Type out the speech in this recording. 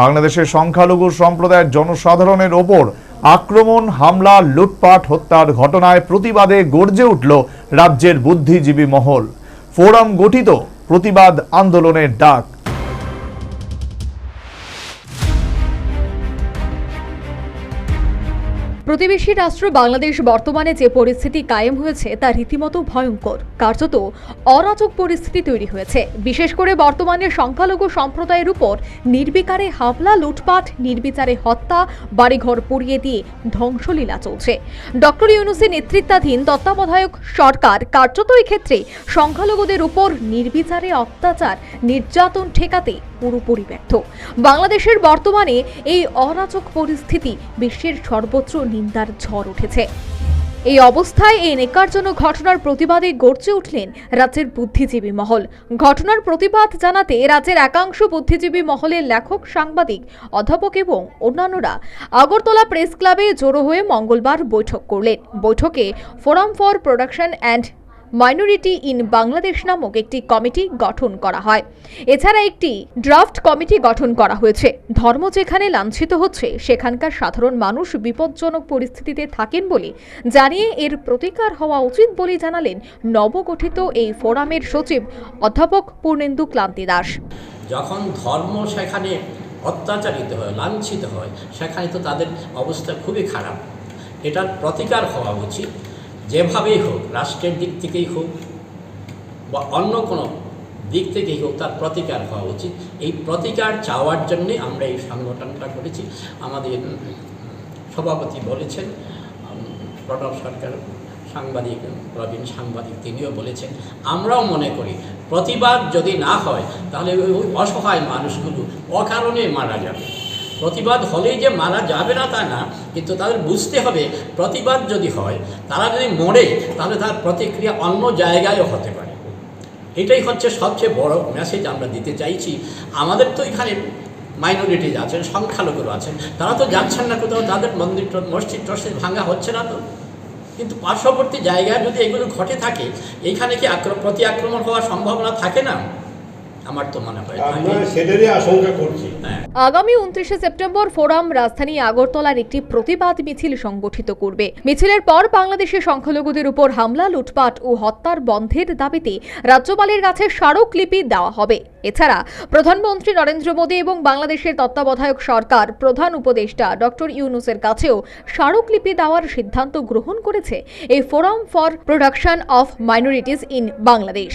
বাংলাদেশের সংখ্যালঘু সম্প্রদায়ের জনসাধারণের ওপর আক্রমণ, হামলা, লুটপাট, হত্যার ঘটনায় প্রতিবাদে গর্জে উঠল রাজ্যের বুদ্ধিজীবী মহল। ফোরাম গঠিত প্রতিবাদ আন্দোলনের ডাক। প্রতিবেশী রাষ্ট্র বাংলাদেশ বর্তমানে যে পরিস্থিতি কায়েম হয়েছে তা রীতিমতো ভয়ঙ্কর। কার্যত অরাজক পরিস্থিতি তৈরি হয়েছে। বিশেষ করে বর্তমানে সংখ্যালঘু সম্প্রদায়ের উপর নির্বিকারে হামলা, লুটপাট, নির্বিচারে হত্যা, বাড়িঘর পুড়িয়ে দিয়ে ধ্বংসলীলা চলছে। ডক্টর ইউনুসের নেতৃত্বাধীন তত্ত্বাবধায়ক সরকার কার্যত এই ক্ষেত্রে সংখ্যালঘুদের উপর নির্বিচারে অত্যাচার, নির্যাতন ঠেকাতে পুরোপুরি ব্যর্থ। বাংলাদেশের বর্তমানে এই অরাজক পরিস্থিতি বিশ্বের সর্বত্র নিন্দার ঝড় উঠেছে। এই অবস্থায় এই নেকারজনক ঘটনার প্রতিবাদে গর্জে উঠলেন রাজ্যের বুদ্ধিজীবী মহল। ঘটনার প্রতিবাদ জানাতে রাজ্যের একাংশ বুদ্ধিজীবী মহলের লেখক, সাংবাদিক, অধ্যাপক এবং অন্যান্যরা আগরতলা প্রেস ক্লাবে জড়ো হয়ে মঙ্গলবার বৈঠক করলেন। বৈঠকে forum for production and minority in Bangladesh নামক একটি কমিটি গঠন করা হয়। এছাড়া একটি ড্রাফট কমিটি গঠন করা হয়েছে। ধর্ম যেখানে লাঞ্ছিত হচ্ছে, সেখানকার সাধারণ মানুষ বিপজ্জনক পরিস্থিতিতে থাকেন বলে জানিয়ে এর প্রতিকার হওয়া উচিত বলে জানালেন নবগঠিত এই ফোরামের সচিব অধ্যাপক পূর্ণেন্দু ক্লান্তি দাস। যখন ধর্ম সেখানে অত্যাচারিত হয়, লাঞ্ছিত হয়, সেখানে তো তাদের অবস্থা খুবই খারাপ। এটার প্রতিকার হওয়া উচিত। যেভাবেই হোক, রাষ্ট্রের দিক থেকেই হোক বা অন্য কোনো দিক থেকেই হোক, তার প্রতিকার হওয়া উচিত। এই প্রতিকার চাওয়ার জন্যে আমরা এই সংগঠনটা করেছি। আমাদের সভাপতি বলেছেন প্রণব সরকার, সাংবাদিক, প্রবীণ সাংবাদিক তিনিও বলেছেন, আমরাও মনে করি, প্রতিবাদ যদি না হয়, তাহলে ওই অসহায় মানুষগুলো অকারণে মারা যাবে। প্রতিবাদ হলেই যে মারা যাবে না তা না, কিন্তু তাদের বুঝতে হবে প্রতিবাদ যদি হয়, তারা যদি মরে, তাহলে তার প্রতিক্রিয়া অন্য জায়গায়ও হতে পারে। এটাই হচ্ছে সবচেয়ে বড় মেসেজ আমরা দিতে চাইছি। আমাদের তো এখানে মাইনরিটিজ আছেন, সংখ্যালঘুরা আছেন, তারা তো যাচ্ছেন না কোথাও, তাদের মন্দির মসজিদ টসজিদ ভাঙা হচ্ছে না তো। কিন্তু পার্শ্ববর্তী জায়গায় যদি এগুলো ঘটে থাকে এইখানে কি আক্র- প্রতি আক্রমণ হওয়ার সম্ভাবনা থাকে না? আমার তো মনে হয় থাকে। আমরা সেটারই আশঙ্কা করছি। আগামী উনত্রিশে সেপ্টেম্বর ফোরাম রাজধানী আগরতলার একটি প্রতিবাদ মিছিল সংগঠিত করবে। মিছিলের পর বাংলাদেশের সংখ্যালঘুদের উপর হামলা লুটপাট ও হত্যার বন্ধের দাবিতে রাজ্যপালের কাছে স্মারকলিপি দেওয়া হবে। এছাড়া প্রধানমন্ত্রী নরেন্দ্র মোদী এবং বাংলাদেশের তত্ত্বাবধায়ক সরকার প্রধান উপদেষ্টা ডক্টর ইউনুসের কাছেও স্মারকলিপি দেওয়ার সিদ্ধান্ত গ্রহণ করেছে এই forum for production of minorities in Bangladesh.